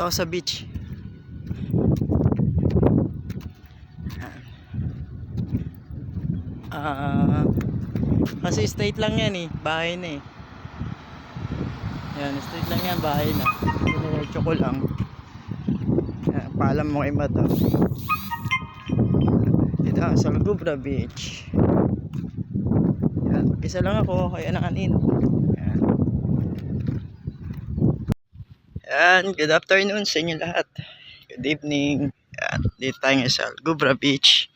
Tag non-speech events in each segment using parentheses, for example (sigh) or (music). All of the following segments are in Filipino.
Dito ako sa beach. Ah, kasi straight lang yan eh, bahay na eh. Yan, straight lang yan, bahay na. Diretso ko lang. Yan, paalam mo kay Mata. Dito ako sa Lagubra Beach. Yan, isa lang ako, kaya nakanin. Yan. Yan, good afternoon sa inyo lahat. Good evening. Yan, dito tayo sa Gubra Beach.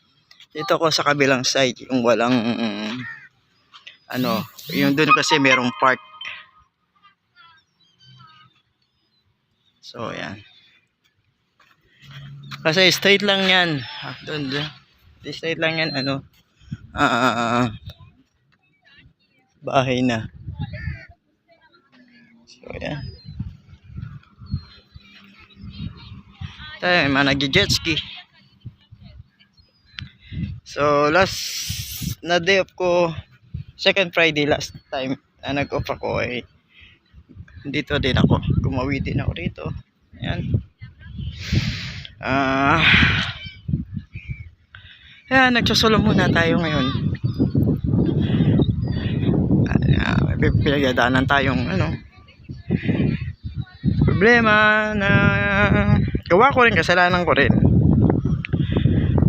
Dito ako sa kabilang side, yung walang, mm, ano, yung doon kasi merong park. So, yan. Kasi straight lang yan. Ah, doon, doon. Straight lang yan, ano, ah. bahay na. So, yan. Tayo, may mga nag-jet ski. So, last na day off ko, second Friday last time na nag-off ako ay dito din ako. Gumawi din ako rito. Ayan. Ah. Ayan, nagsusulo muna tayo ngayon. May pinagdadaanan tayong ano, problema na gawa ko rin, kasalanan ko rin.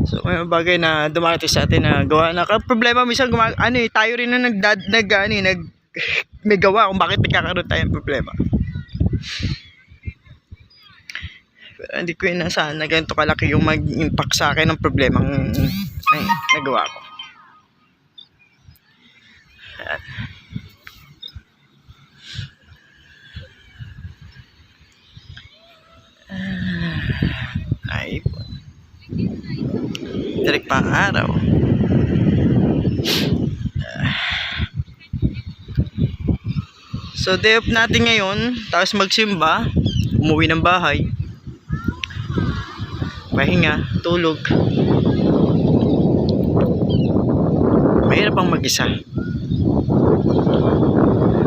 So may bagay na dumarating sa atin na gawa na problema minsan guma, ano eh tayo rin na nag nag ano, eh, nag (laughs) may gawa kung bakit nagkakaroon tayo ng problema. Pero hindi ko inasahan na ganito kalaki yung mag-impact sa akin ng problema ay, nagawa ko. Ayan. Ay, Direk pang araw. So, day off natin ngayon. Tapos magsimba. Umuwi ng bahay. Pahinga. Tulog. Mahirap ang mag-isa.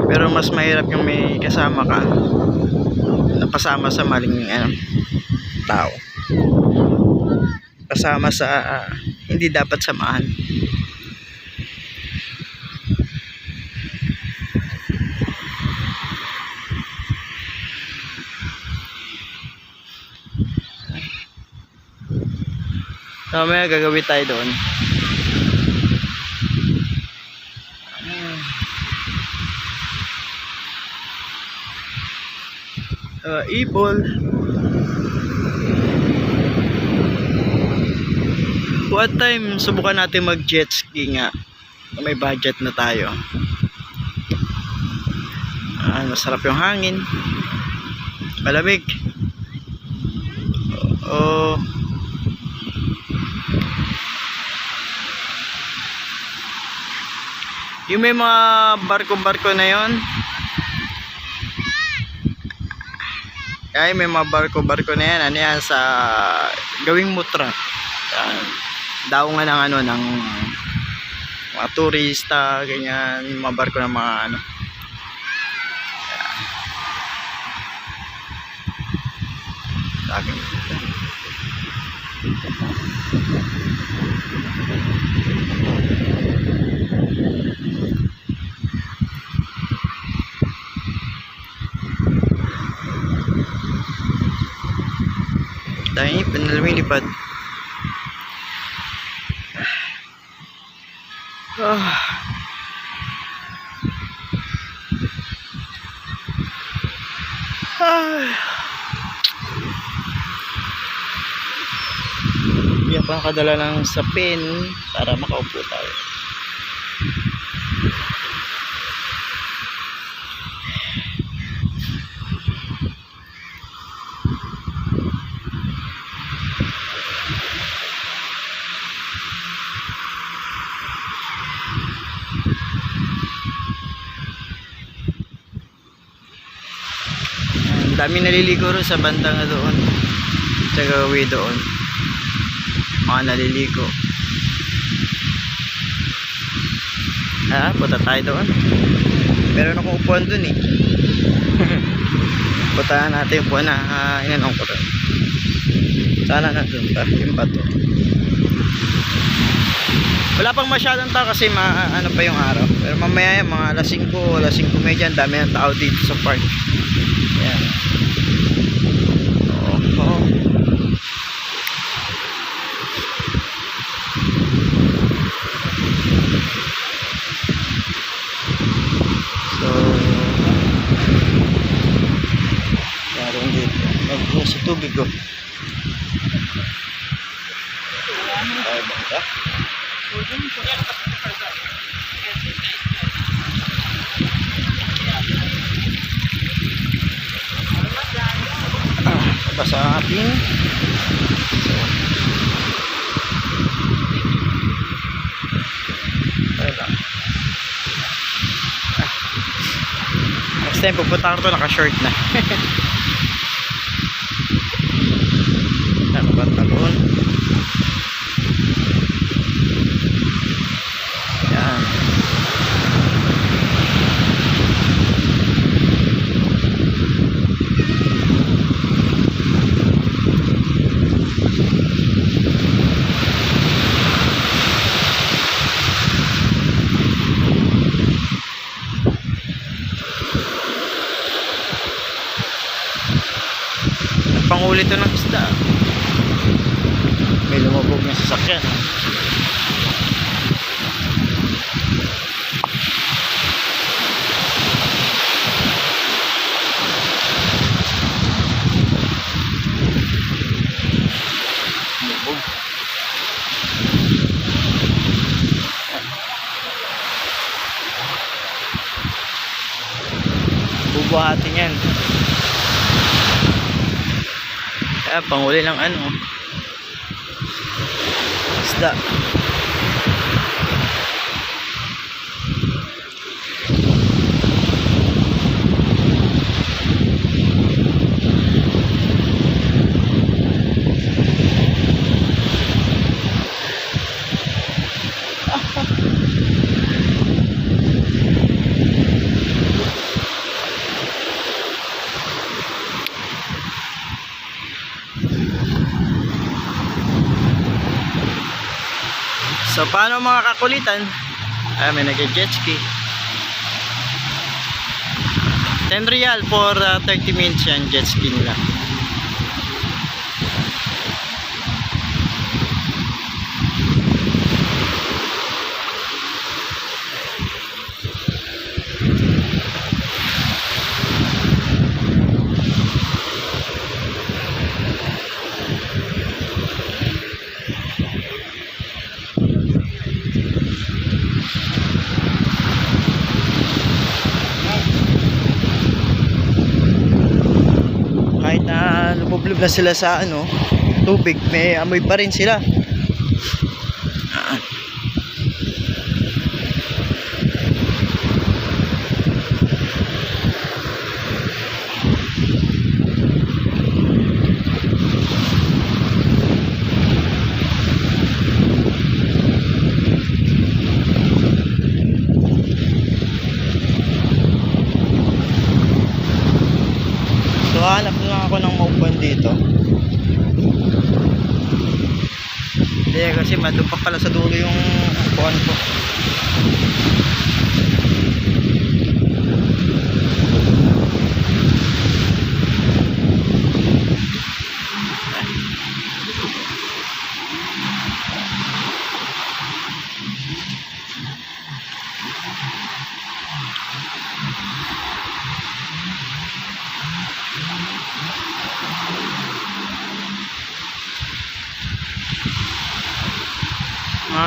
Pero mas mahirap yung may kasama ka. Napasama sa maling ano, tao kasama sa ah, hindi dapat samahan. Mamaya gagawin tayo doon. Uh, ibol. What time subukan natin mag jet ski nga. May budget na tayo. Ah, masarap yung hangin. Malamig. Oo. Yung may mga barko-barko na yon. Ay, may mga barko-barko na yan. Ano yan sa gawing mutra. Yan daungan ng ano ng mga turista ganyan mga barko ng mga ano. Sabi tayo pinalumilipad Ah. Ay. Hindi ako nakadala ng sapin para makaupo tayo. Dami naliligo rin sa bandang na doon. Sa gawi doon. Mga naliligo. Ah, punta tayo doon. Meron akong upuan doon eh. (laughs) Puntahan natin yung buwan na uh, inanong ko rin. Sana nandun pa yung bato. Wala pang masyadong tao kasi ma, ano pa yung araw. Pero mamaya mga alas 5, alas 5 medya, ang dami ng tao dito sa park. Yan. Oo. oo. So, meron dito. Nag sa tubig ko. Ay, bangka. Ah, ang ating. Next time pupunta ko to naka-short na. (laughs) Nakapantalon. Yan. Panguli to ng isda. May lumabog na sasakyan. Lumabog. Bubuhatin yan. Kaya panguli ng ano. Isda. So paano mga kakulitan? Ah, may nag-jet ski. 10 real for uh, 30 minutes yan jet ski nila. Na sila sa ano tubig. May amoy pa rin sila Ah. So hanap na lang ako ng maupuan dito. Hindi kasi madoon pa pala sa dulo yung upuan ko.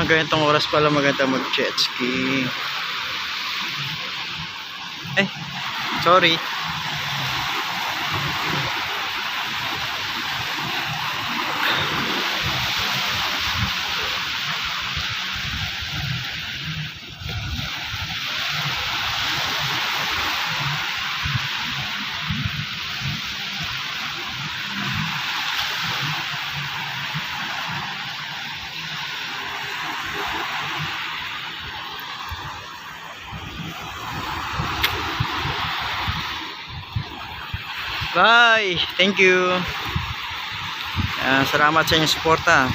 Mga ganitong oras pala maganda mag jet ski. Eh, sorry. Bye! Thank you! Yan, salamat sa inyong suporta.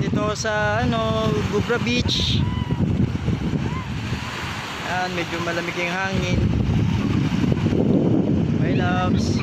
Dito sa ano, Gubra Beach. Yan, medyo malamig yung hangin. My loves.